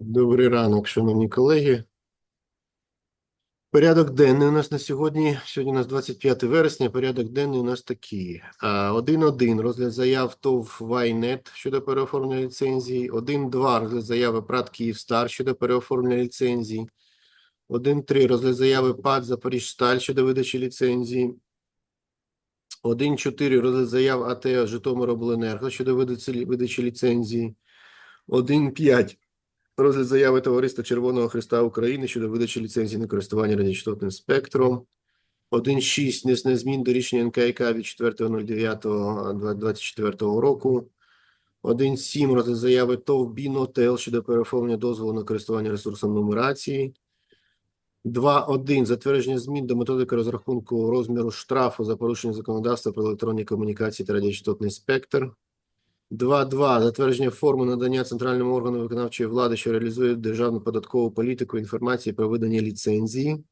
Добрий ранок, шановні колеги. Порядок денний у нас на сьогодні. Сьогодні у нас 25 вересня. Порядок денний у нас такий. А, 1.1. Розгляд заяв ТОВ Вайнет щодо переоформлення ліцензії. 1.2. Розгляд заяви ПРАТ Київстар щодо переоформлення ліцензії. 1.3. Розгляд заяви ПАД Запоріжсталь щодо видачі ліцензії. 1.4. Розгляд заяв АТ Житомиробленерго щодо видачі ліцензії. 1.5. Розгляд заяви Товариства Червоного Христа України щодо видачі ліцензії на користування радіочастотним спектром. 1.6. Внесення змін до рішення НКК від 4.09.24 року. 1.7. Розгляд заяви ТОВ Бінотел щодо переоформлення дозволу на користування ресурсом нумерації. 2.1. Затвердження змін до методики розрахунку розміру штрафу за порушення законодавства про електронні комунікації та радіочастотний спектр. 2.2. Затвердження форми надання центральному органу виконавчої влади, що реалізує державну податкову політику інформації про видання ліцензії.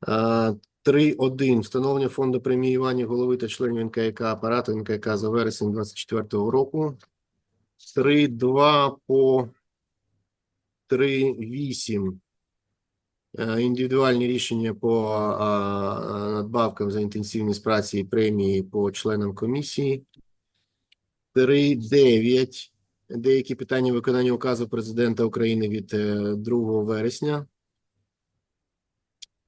А, 3.1. Встановлення фонду преміювання голови та членів НКК апарату НКК за вересень 2024 року. 3.2 по 3.8. Е, Індивідуальні рішення по надбавкам за інтенсивність праці і премії по членам комісії. 3.9. Деякі питання виконання указу президента України від е, 2 вересня.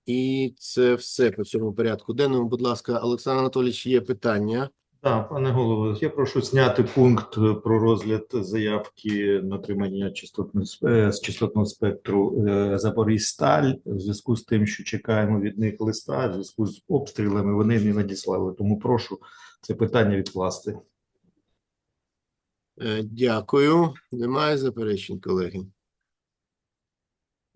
І це все по цьому порядку денному. Будь ласка, Олександр Анатолійович, є питання. Так, пане голово, я прошу зняти пункт е, про розгляд заявки на отримання частотного е, з частотного спектру е, Запоріжсталь в зв'язку з тим, що чекаємо від них листа, в зв'язку з обстрілами вони не надіслали. Тому прошу це питання відкласти. Е, Дякую. Немає заперечень, колеги.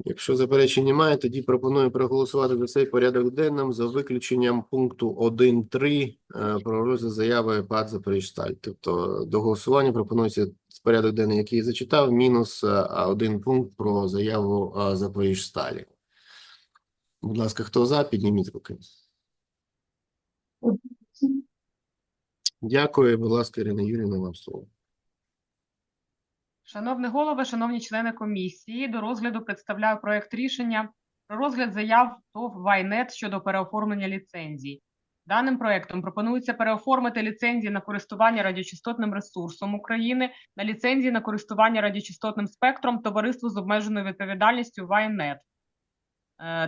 Якщо заперечень немає, тоді пропоную проголосувати за цей порядок денним за виключенням пункту 1.3 е, про розгляд заяви ПАД Запоріжсталь. Тобто до голосування пропонується порядок денний, який я зачитав, мінус е, один пункт про заяву Запоріжсталі. Будь ласка, хто за, підніміть руки. Дякую. Будь ласка, Ірина Юрійовна, вам слово. Шановний голово, шановні члени комісії, до розгляду представляю проект рішення про розгляд заяв ТОВ Вайнет щодо переоформлення ліцензій. Даним проектом пропонується переоформити ліцензії на користування радіочастотним ресурсом України на ліцензії на користування радіочастотним спектром товариству з обмеженою відповідальністю Вайнет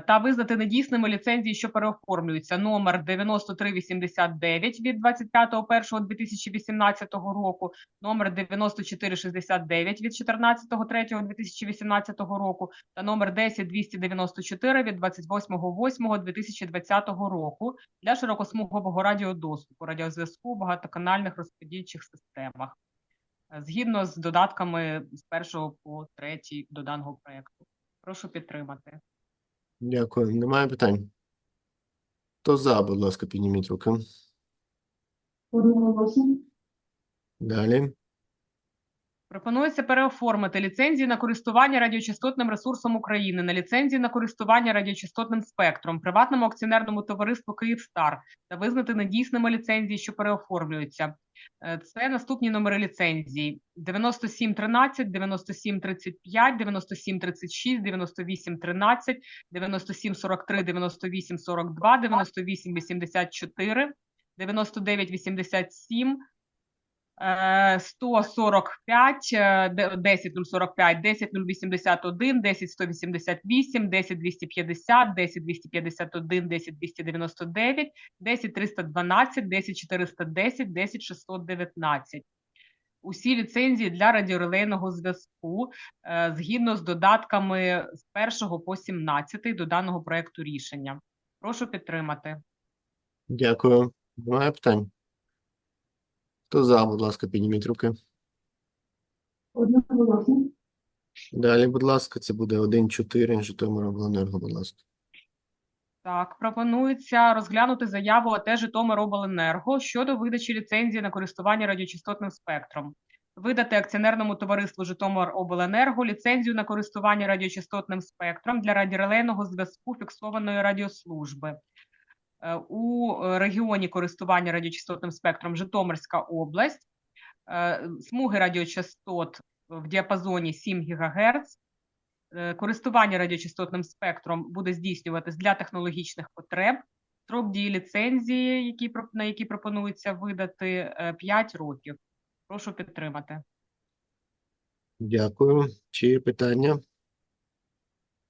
та визнати недійсними ліцензії, що переоформлюються номер 9389 від 25.01.2018 року, номер 9469 від 14.03.2018 року та номер 10294 від 28.08.2020 року для широкосмугового радіодоступу, радіозв'язку багатоканальних розподільчих системах. Е, Згідно з додатками з першого по третій до даного проекту. Прошу підтримати. Дякую. Немає питань? Хто за, будь ласка, підніміть руки. Одноголосно. Далі. Пропонується переоформити ліцензії на користування радіочастотним ресурсом України на ліцензії на користування радіочастотним спектром приватному акціонерному товариству Київстар та визнати недійсними ліцензії, що переоформлюються. Е, Це наступні номери ліцензій: 9713, 9735, 9736, 9813, 9743, 9842, 9884, 9987, Е, 145, е, де- 10045, 10081, 10188, 10250, 10251, 10299, 10312, 10410, 10619. Усі ліцензії для радіорелейного зв'язку е, згідно з додатками з 1 по 17 до даного проекту рішення. Прошу підтримати. Дякую. Немає питань? Хто за, будь ласка, підніміть руки. Одноголосно. Далі, будь ласка, це буде 1-4 Житомиробленерго, будь ласка. Так, пропонується розглянути заяву АТ Житомиробленерго щодо видачі ліцензії на користування радіочастотним спектром. Видати акціонерному товариству Житомиробленерго ліцензію на користування радіочастотним спектром для радіорелейного зв'язку фіксованої радіослужби. Е, У регіоні користування радіочастотним спектром Житомирська область. Е, Смуги радіочастот в діапазоні 7 ГГц. Е, Користування радіочастотним спектром буде здійснюватись для технологічних потреб. Строк дії ліцензії, які, на які пропонується видати, 5 років. Прошу підтримати. Дякую. Чи є питання?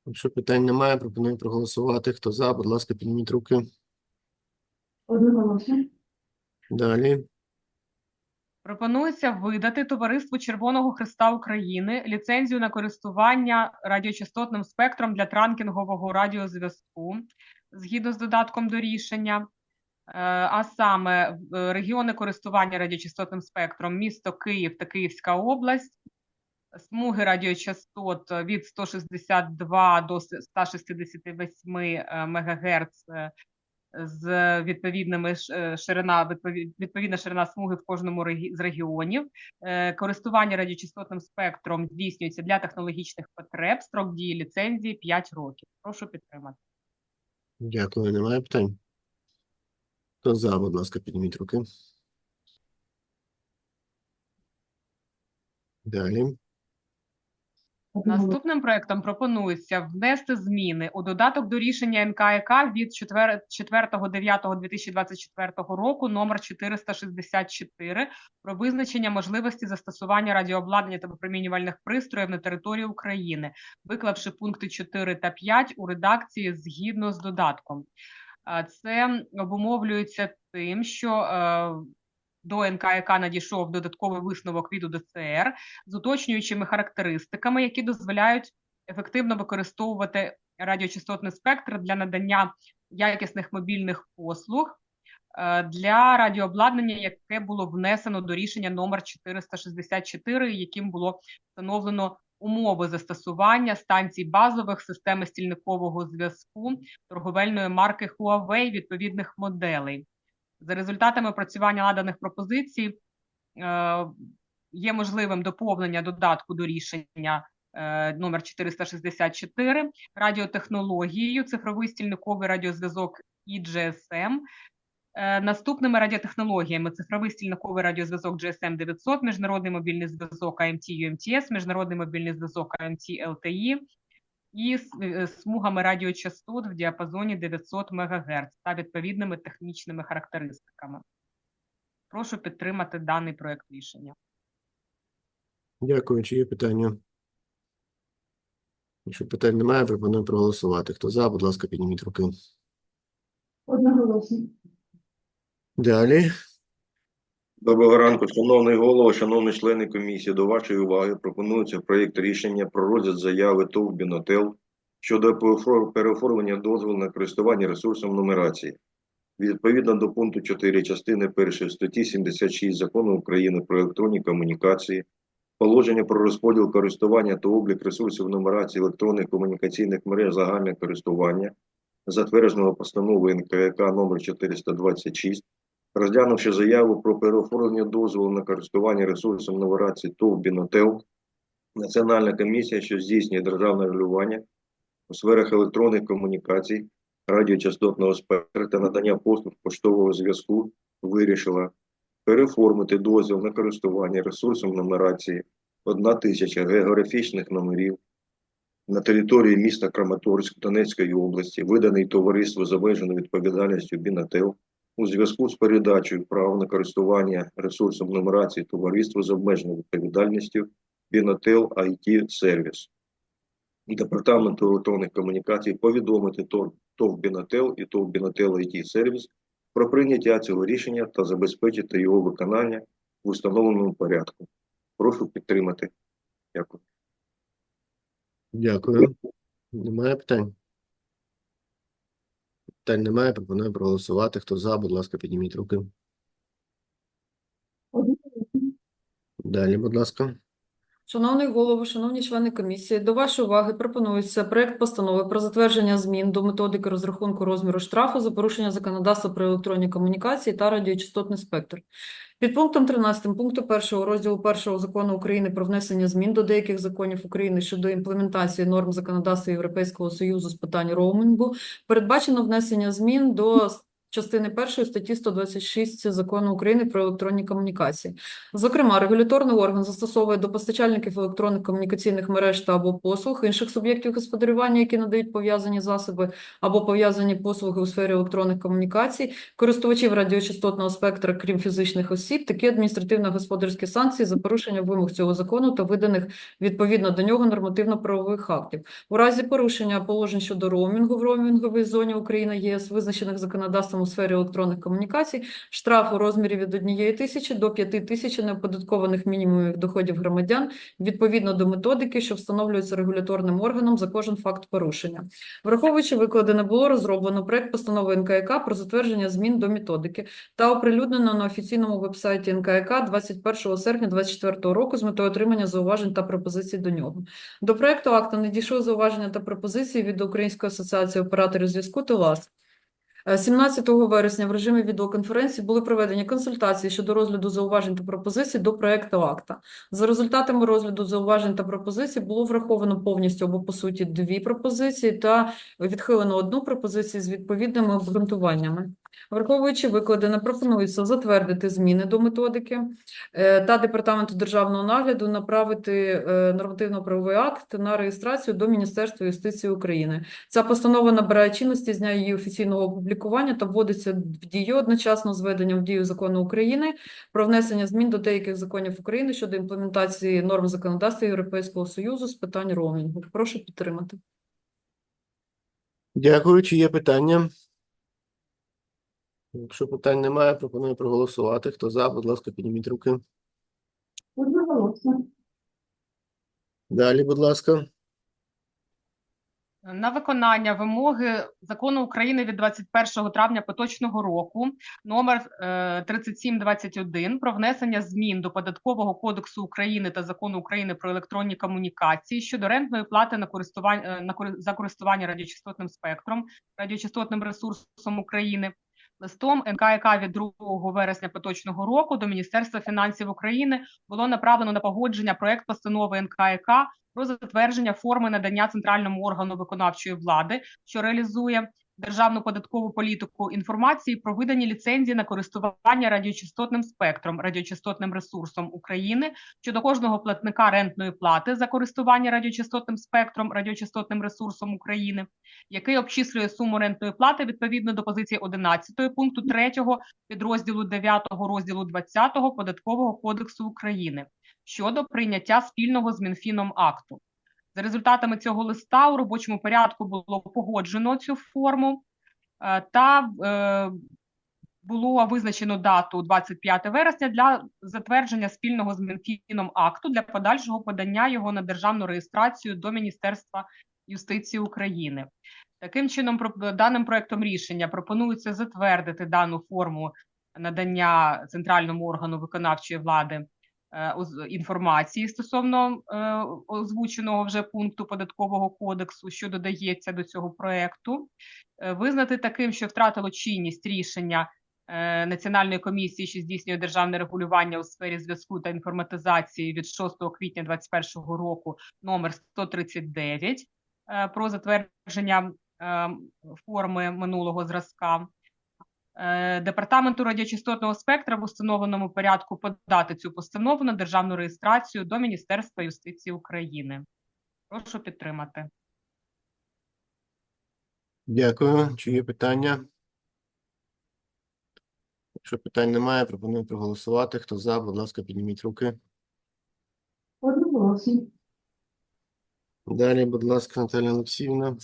Якщо питань немає, пропоную проголосувати. Хто за, будь ласка, підніміть руки. Одноголосно. Далі. Пропонується видати Товариству Червоного Христа України ліцензію на користування радіочастотним спектром для транкінгового радіозв'язку згідно з додатком до рішення. Е, А саме е, регіони користування радіочастотним спектром місто Київ та Київська область, смуги радіочастот від 162 до 168 МГц з відповідними е, ширина, відповідна ширина смуги в кожному з регіонів. Е, Користування радіочастотним спектром здійснюється для технологічних потреб. Строк дії ліцензії 5 років. Прошу підтримати. Дякую. Немає питань? Хто за, будь ласка, підніміть руки. Далі. Наступним проектом пропонується внести зміни у додаток до рішення НКК від 4.9.2024 року номер 464 про визначення можливості застосування радіообладнання та випромінювальних пристроїв на території України, виклавши пункти 4 та 5 у редакції згідно з додатком. А Це обумовлюється тим, що е, до НКК надійшов додатковий висновок від УДЦР, з уточнюючими характеристиками, які дозволяють ефективно використовувати радіочастотний спектр для надання якісних мобільних послуг е, для радіообладнання, яке було внесено до рішення номер 464, яким було встановлено умови застосування станцій базових системи стільникового зв'язку торговельної марки Huawei відповідних моделей. За результатами опрацювання наданих пропозицій е, є можливим доповнення додатку до рішення е, номер 464 радіотехнологією, цифровий стільниковий радіозв'язок і GSM, е, наступними радіотехнологіями цифровий стільниковий радіозв'язок GSM 900, міжнародний мобільний зв'язок AMT UMTS, міжнародний мобільний зв'язок LTE і с- е, смугами радіочастот в діапазоні 900 МГц та відповідними технічними характеристиками. Прошу підтримати даний проект рішення. Дякую. Чи є питання? Якщо питань немає, пропоную проголосувати. Хто за, будь ласка, підніміть руки. Одноголосно. Далі. Доброго ранку, шановний голово, шановні члени комісії. До вашої уваги пропонується проєкт рішення про розгляд заяви ТОВ «Бінотел» щодо переоформлення дозволу на користування ресурсом нумерації. Відповідно до пункту 4 частини 1 статті 76 Закону України про електронні комунікації, положення про розподіл користування та облік ресурсів нумерації електронних комунікаційних мереж загальне користування, затвердженого постановою НКК номер 426, Розглянувши заяву про переоформлення дозволу на користування ресурсом нумерації ТОВ «Бінотел», Національна комісія, що здійснює державне регулювання у сферах електронних комунікацій, радіочастотного спектру та надання послуг поштового зв'язку, вирішила переоформити дозвіл на користування ресурсом нумерації 1000 географічних номерів на території міста Краматорськ Донецької області, виданий товариству з обмеженою відповідальністю «Бінотел», у зв'язку з передачею прав на користування ресурсом нумерації товариства з обмеженою відповідальністю Binatel IT Service. Департаменту електронних комунікацій повідомити ТОВ Binatel і ТОВ Binatel IT Service про прийняття цього рішення та забезпечити його виконання в установленому порядку. Прошу підтримати. Дякую. Дякую. Немає питань? Питань немає, пропоную проголосувати. Хто за, будь ласка, підніміть руки. Далі, будь ласка. Шановний голово, шановні члени комісії, до вашої уваги пропонується проект постанови про затвердження змін до методики розрахунку розміру штрафу за порушення законодавства про електронні комунікації та радіочастотний спектр. Під пунктом 13 пункту 1 розділу 1 закону України про внесення змін до деяких законів України щодо імплементації норм законодавства Європейського Союзу з питань роумінгу передбачено внесення змін до частини першої статті 126 Закону України про електронні комунікації. Зокрема, регуляторний орган застосовує до постачальників електронних комунікаційних мереж та або послуг інших суб'єктів господарювання, які надають пов'язані засоби або пов'язані послуги у сфері електронних комунікацій, користувачів радіочастотного спектра, крім фізичних осіб, такі адміністративно-господарські санкції за порушення вимог цього закону та виданих відповідно до нього нормативно-правових актів. У разі порушення положень щодо роумінгу в роумінговій зоні України ЄС, визначених законодавством у сфері електронних комунікацій, штраф у розмірі від 1 тисячі до 5 тисяч неоподаткованих мінімумів доходів громадян відповідно до методики, що встановлюється регуляторним органом за кожен факт порушення. Враховуючи викладене, було розроблено проект постанови НКК про затвердження змін до методики та оприлюднено на офіційному вебсайті НКК 21 серпня 2024 року з метою отримання зауважень та пропозицій до нього. До проекту акту надійшли зауваження та пропозиції від Української асоціації операторів зв'язку та ЛАС. Е, 17 вересня в режимі відеоконференції були проведені консультації щодо розгляду зауважень та пропозицій до проекту акта. За результатами розгляду зауважень та пропозицій було враховано повністю або по суті дві пропозиції та відхилено одну пропозицію з відповідними обґрунтуваннями. Враховуючи викладене, пропонується затвердити зміни до методики е, та департаменту державного нагляду направити е, нормативно-правовий акт на реєстрацію до Міністерства юстиції України. Ця постанова набирає чинності з дня її офіційного опублікування та вводиться в дію одночасно з введенням в дію закону України про внесення змін до деяких законів України щодо імплементації норм законодавства Європейського Союзу з питань роумінгу. Прошу підтримати. Дякую. Чи є питання? Якщо питань немає, пропоную проголосувати. Хто за, будь ласка, підніміть руки. Одноголосно. Далі, будь ласка. На виконання вимоги закону України від 21 травня поточного року номер е, 3721 про внесення змін до Податкового кодексу України та закону України про електронні комунікації щодо рентної плати на користування на за користування радіочастотним спектром, радіочастотним ресурсом України. Листом НКК від 2 вересня поточного року до Міністерства фінансів України було направлено на погодження проект постанови НКК про затвердження форми надання центральному органу виконавчої влади, що реалізує державну податкову політику інформації про видані ліцензії на користування радіочастотним спектром, радіочастотним ресурсом України щодо кожного платника рентної плати за користування радіочастотним спектром, радіочастотним ресурсом України, який обчислює суму рентної плати відповідно до позиції 11 пункту 3 підрозділу 9 розділу 20 Податкового кодексу України щодо прийняття спільного з Мінфіном акту. За результатами цього листа у робочому порядку було погоджено цю форму е, та е, було визначено дату 25 вересня для затвердження спільного з Мінфіном акту для подальшого подання його на державну реєстрацію до Міністерства юстиції України. Таким чином, даним проектом рішення пропонується затвердити дану форму надання центральному органу виконавчої влади інформації стосовно е, озвученого вже пункту податкового кодексу, що додається до цього проекту, Е, визнати таким, що втратило чинність рішення е, Національної комісії, що здійснює державне регулювання у сфері зв'язку та інформатизації від 6 квітня 2021 року номер 139 е, про затвердження е, форми минулого зразка. Е, Департаменту радіочастотного спектра в установленому порядку подати цю постанову на державну реєстрацію до Міністерства юстиції України. Прошу підтримати. Дякую. Чи є питання? Якщо питань немає, пропоную проголосувати. Хто за, будь ласка, підніміть руки. Одноголосно. Далі, будь ласка, Наталя Олексіївна.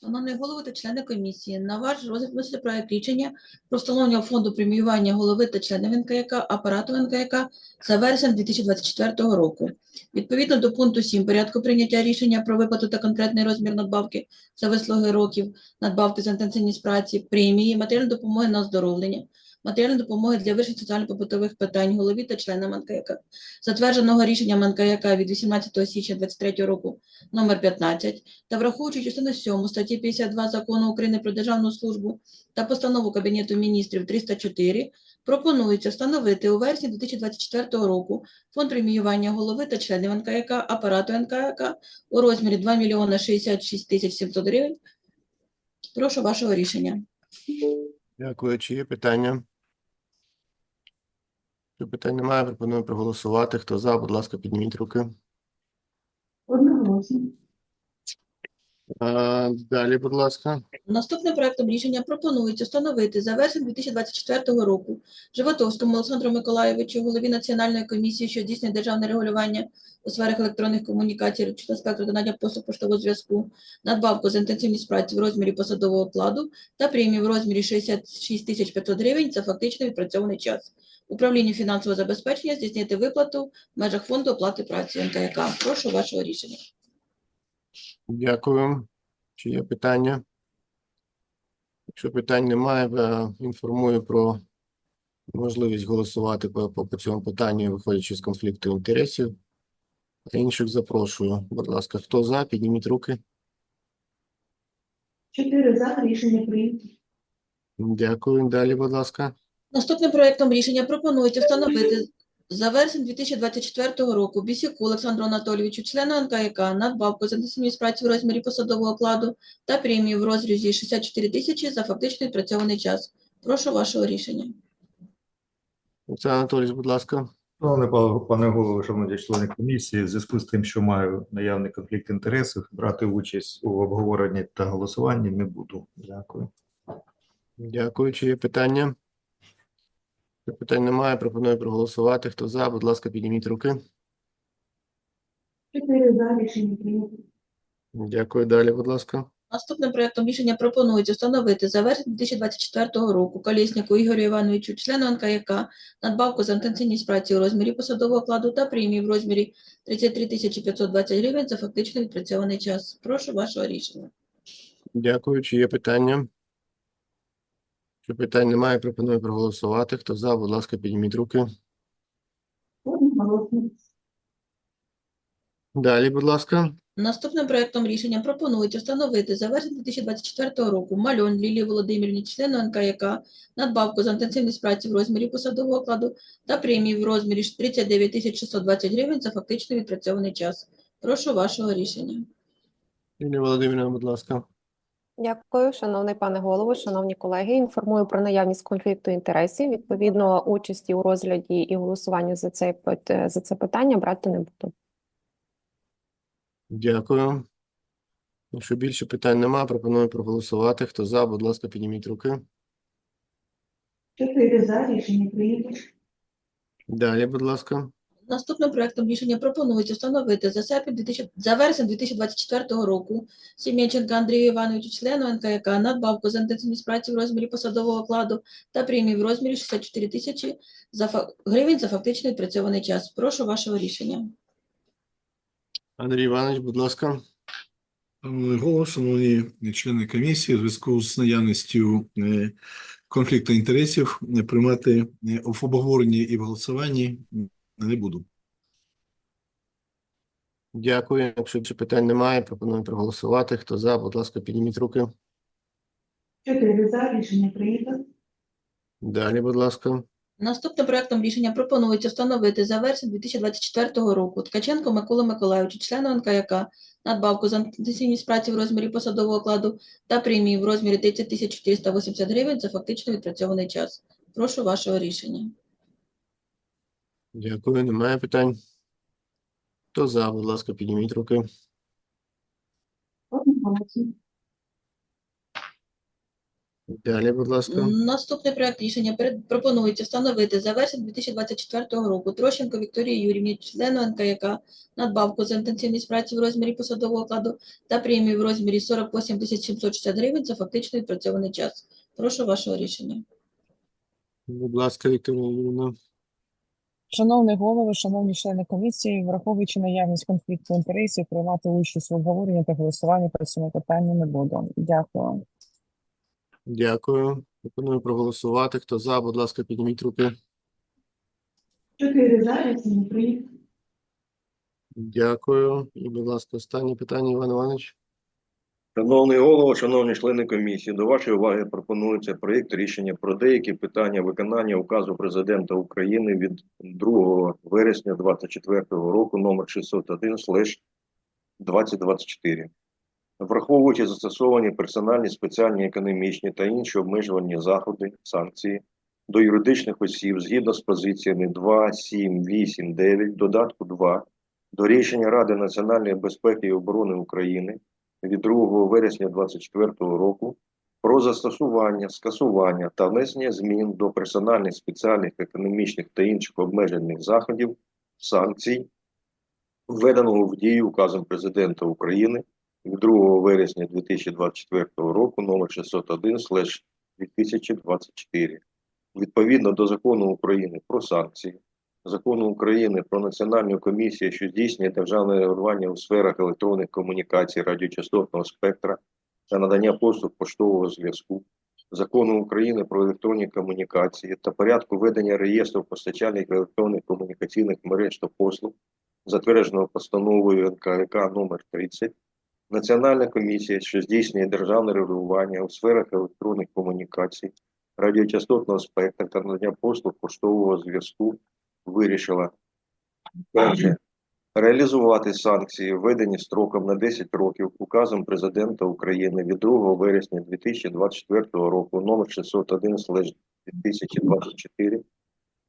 Шановний голово та члени комісії, на ваш розгляд вноситься проект рішення про встановлення фонду преміювання голови та членів НКК апарату НКК за вересень 2024 року. Відповідно до пункту 7 порядку прийняття рішення про виплату та конкретний розмір надбавки за вислуги років, надбавки за інтенсивність праці, премії, матеріальної допомоги на оздоровлення, матеріальної допомоги для вирішення соціально-побутових питань голові та членам НКЯК, затвердженого рішенням НКЯК від 18 січня 2023 року номер 15, та враховуючи частину 7 статті 52 Закону України про державну службу та постанову Кабінету міністрів 304, пропонується встановити у вересні 2024 року фонд преміювання голови та членів НКЯК, апарату НКЯК у розмірі 2 мільйона 66 тисяч 700 гривень. Прошу вашого рішення. Дякую. Чи є питання? Питань немає, пропоную проголосувати. Хто за, будь ласка, підніміть руки. Одноголосно. Далі, будь ласка. Наступним проектом рішення пропонується встановити за вересень 2024 року Животовському Олександру Миколайовичу, голові Національної комісії, що здійснює державне регулювання у сферах електронних комунікацій та спектру та надання послуг поштового зв'язку, надбавку за інтенсивність праці в розмірі посадового окладу та премію в розмірі 66 тисяч 500 гривень за фактично відпрацьований час. Управлінню фінансового забезпечення здійснити виплату в межах фонду оплати праці НКЯК. Прошу вашого рішення. Дякую. Чи є питання? Якщо питань немає, е, інформую про можливість голосувати по, по, по цьому питанню, виходячи з конфлікту інтересів. А інших запрошую. Будь ласка, хто за, підніміть руки. Чотири за рішення прийнято. Дякую. Далі, будь ласка. Наступним проектом рішення пропонується встановити за вересень 2024 року Бісяку Олександру Анатолійовичу, члену НКЯК, надбавку за інтенсивність праці в розмірі посадового окладу та премію в розрізі 64 тисячі за фактично відпрацьований час. Прошу вашого рішення. Олександр Анатолійович, будь ласка. Шановний пане- пане голово, шановні члени комісії, в зв'язку з тим, що маю наявний конфлікт інтересів, брати участь у обговоренні та голосуванні не буду. Дякую. Дякую. Чи є питання? Якщо питань немає, пропоную проголосувати. Хто за, будь ласка, підніміть руки. Чотири за рішення прийнято. Дякую. Далі, будь ласка. Наступним проектом рішення пропонується встановити за вересень 2024 року Колєсніку Ігорю Івановичу, члену НКЯК, надбавку за інтенсивність праці у розмірі посадового окладу та премії в розмірі 33 тисячі 520 гривень за фактично відпрацьований час. Прошу вашого рішення. Дякую. Чи є питання? Якщо питань немає, пропоную проголосувати. Хто за, будь ласка, підніміть руки. Одноголосно. Далі, будь ласка. Наступним проектом рішення пропонується встановити за вересень 2024 року Мальон Лілії Володимирівні, члену НКЯК, надбавку за інтенсивність праці в розмірі посадового окладу та премії в розмірі 39 тисяч 620 гривень за фактично відпрацьований час. Прошу вашого рішення. Юлія Володимирівна, будь ласка. Дякую, шановний пане голово, шановні колеги. Інформую про наявність конфлікту інтересів. Відповідно, участі у розгляді і голосуванні за це за це питання брати не буду. Дякую. Якщо більше питань немає, пропоную проголосувати. Хто за, будь ласка, підніміть руки. Чотири за рішення прийнято. Далі, будь ласка. Наступним проектом рішення пропонується встановити за серпень 2000 за вересень 2024 року Сім'янченка Андрію Івановичу, члену НКЯК, надбавку за інтенсивність праці в розмірі посадового окладу та премії в розмірі 64 тисячі за фа- гривень за фактично відпрацьований час. Прошу вашого рішення. Андрій Іванович, будь ласка. Шановний Голово, шановні члени комісії, у зв'язку з наявністю е, конфлікту інтересів е, приймати е, в обговоренні і в голосуванні не буду. Дякую. Якщо більше питань немає, пропоную проголосувати. Хто за, будь ласка, підніміть руки. Чотири за рішення прийнято. Далі, будь ласка. Наступним проектом рішення пропонується встановити за вересень 2024 року Ткаченко Микола Миколайовичу, члену НКЯК, надбавку за інтенсивність праці в розмірі посадового окладу та премії в розмірі 30 тисяч 480 гривень за фактично відпрацьований час. Прошу вашого рішення. Дякую. Немає питань. Хто за, будь ласка, підніміть руки. Далі, будь ласка. Наступний проект рішення перед- пропонується встановити за вересень 2024 року Трощенко Вікторії Юрівні, члену НКЯК, надбавку за інтенсивність праці в розмірі посадового окладу та премію в розмірі 48 тисяч 760 гривень за фактично відпрацьований час. Прошу вашого рішення. Будь ласка, Вікторія Юрійовна. Шановний голово, шановні члени комісії, враховуючи наявність конфлікту інтересів, приймати участь в обговоренні та голосуванні по цьому питанню не буду. Дякую. Дякую. Пропоную проголосувати. Хто за, будь ласка, підніміть руки. Чотири за рішення прийнято. Дякую. І, будь ласка, останнє питання, Іван Іванович. Шановний голово, шановні члени комісії, до вашої уваги пропонується проєкт рішення про деякі питання виконання указу президента України від 2 вересня 2024 року номер 601 2024. враховуючи застосовані персональні, спеціальні економічні та інші обмежувальні заходи, санкції до юридичних осіб згідно з позиціями 2, 7, 8, 9, додатку 2 до рішення Ради національної безпеки і оборони України від 2 вересня 2024 року про застосування, скасування та внесення змін до персональних, спеціальних, економічних та інших обмежених заходів, санкцій, введеного в дію указом Президента України від 2 вересня 2024 року номер 601 2024 відповідно до Закону України про санкції, Закону України про Національну комісію, що здійснює державне регулювання у сферах електронних комунікацій, радіочастотного спектра та надання послуг поштового зв'язку, Закону України про електронні комунікації та порядку ведення реєстру постачальників електронних комунікаційних мереж та послуг, затвердженого постановою НКК номер 30, Національна комісія, що здійснює державне регулювання у сферах електронних комунікацій, радіочастотного спектра та надання послуг поштового зв'язку, вирішила перше реалізувати санкції, введені строком на 10 років указом Президента України від 2 вересня 2024 року номер 601 2024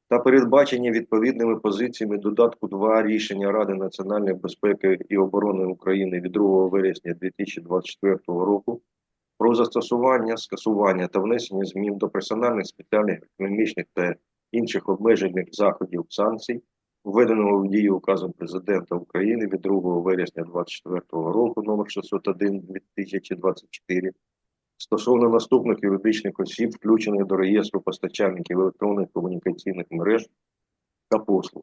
та передбачені відповідними позиціями додатку 2 рішення Ради національної безпеки і оборони України від 2 вересня 2024 року про застосування, скасування та внесення змін до персональних спеціальних економічних та інших обмежених заходів санкцій, введеного в дію указом Президента України від 2 вересня 2024 року номер 601 2024 стосовно наступних юридичних осіб, включених до реєстру постачальників електронних комунікаційних мереж та послуг.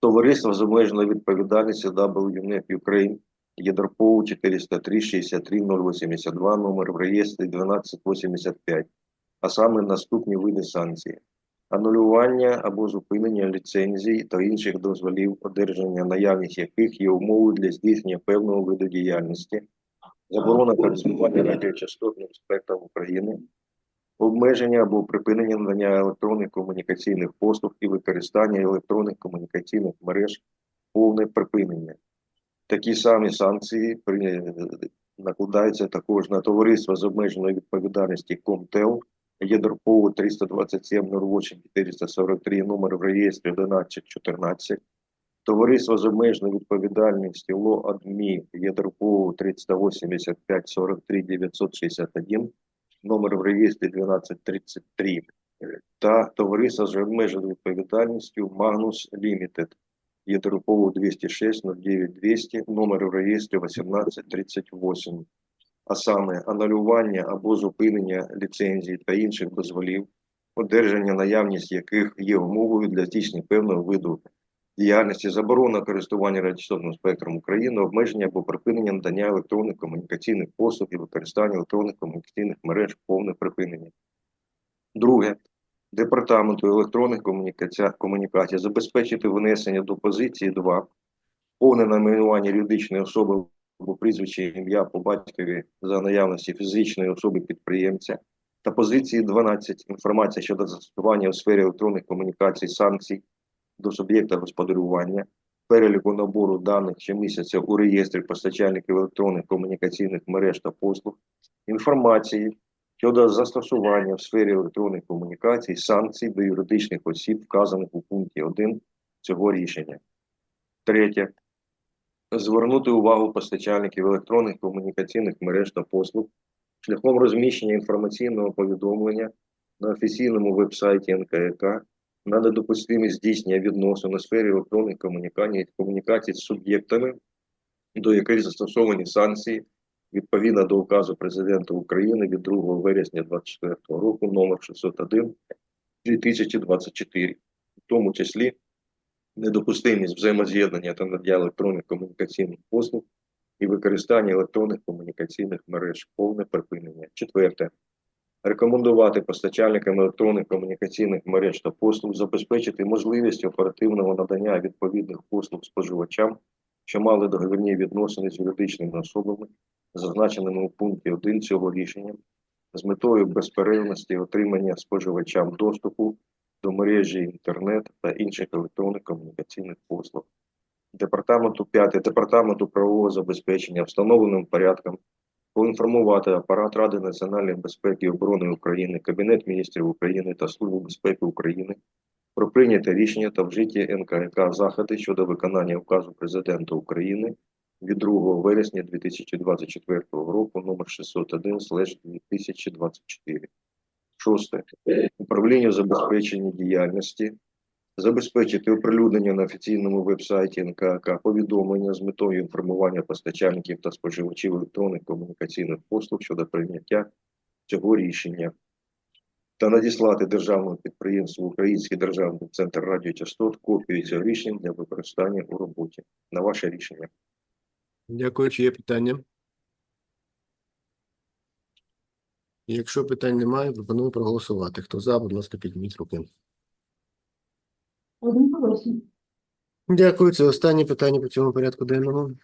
Товариство з обмеженою відповідальністю WNEP Ukraine ЄДРПОУ 403 63 082 номер в реєстрі 1285, а саме наступні види санкцій. Анулювання або зупинення ліцензій та інших дозволів, одержання наявність яких є умовою для здійснення певного виду діяльності, заборона користування радіочастотним спектром України, обмеження або припинення надання електронних комунікаційних послуг і використання електронних комунікаційних мереж, повне припинення. Такі самі санкції накладаються також на товариство з обмеженою відповідальності Комтел, ЄДРПО 327 08 443 номер в реєстрі 1114, Товариство з обмеженою відповідальністю ЛОАДМІ ЄДРПО 385 43 961 номер в реєстрі 1233 та Товариство з обмеженою відповідальністю Магнус Лімітед ЄДРПО 206 09 200 номер в реєстрі 1838 а саме анулювання або зупинення ліцензій та інших дозволів, одержання наявність яких є умовою для здійснення певного виду діяльності, заборона користування радіочастотним спектром України, обмеження або припинення надання електронних комунікаційних послуг і використання електронних комунікаційних мереж, повне припинення. Друге. Департаменту електронних комунікацій, забезпечити внесення до позиції 2 повне найменування юридичної особи або прізвище, ім'я по батькові за наявності фізичної особи підприємця та позиції 12 інформація щодо застосування у сфері електронних комунікацій санкцій до суб'єкта господарювання, переліку набору даних щомісяця у реєстрі постачальників електронних комунікаційних мереж та послуг, інформації щодо застосування в сфері електронних комунікацій санкцій до юридичних осіб, вказаних у пункті 1 цього рішення. Третє звернути увагу постачальників електронних комунікаційних мереж та послуг шляхом розміщення інформаційного повідомлення на офіційному веб-сайті НКК на недопустимість здійснення відносин у сфері електронних комунікацій, комунікацій з суб'єктами, до яких застосовані санкції відповідно до указу Президента України від 2 вересня 2024 року номер 601 2024, в тому числі недопустимість взаємоз'єднання та надання електронних комунікаційних послуг і використання електронних комунікаційних мереж, повне припинення. Четверте. Рекомендувати постачальникам електронних комунікаційних мереж та послуг забезпечити можливість оперативного надання відповідних послуг споживачам, що мали договірні відносини з юридичними особами, зазначеними у пункті 1 цього рішення, з метою безперервності отримання споживачам доступу до мережі інтернет та інших електронних комунікаційних послуг. Департаменту 5 Департаменту правового забезпечення встановленим порядком поінформувати Апарат Ради національної безпеки і оборони України, Кабінет міністрів України та Службу безпеки України про прийняте рішення та вжиті НКК заходи щодо виконання указу Президента України від 2 вересня 2024 року номер 601/2024. Шосте. Управління забезпечення діяльності забезпечити оприлюднення на офіційному веб-сайті НКК повідомлення з метою інформування постачальників та споживачів електронних комунікаційних послуг щодо прийняття цього рішення та надіслати державному підприємству Український державний центр радіочастот копію цього рішення для використання у роботі. На ваше рішення. Дякую. Чи є питання? Якщо питань немає, пропоную проголосувати. Хто за, будь ласка, підніміть руки. Дякую. Це останнє питання по цьому порядку денному.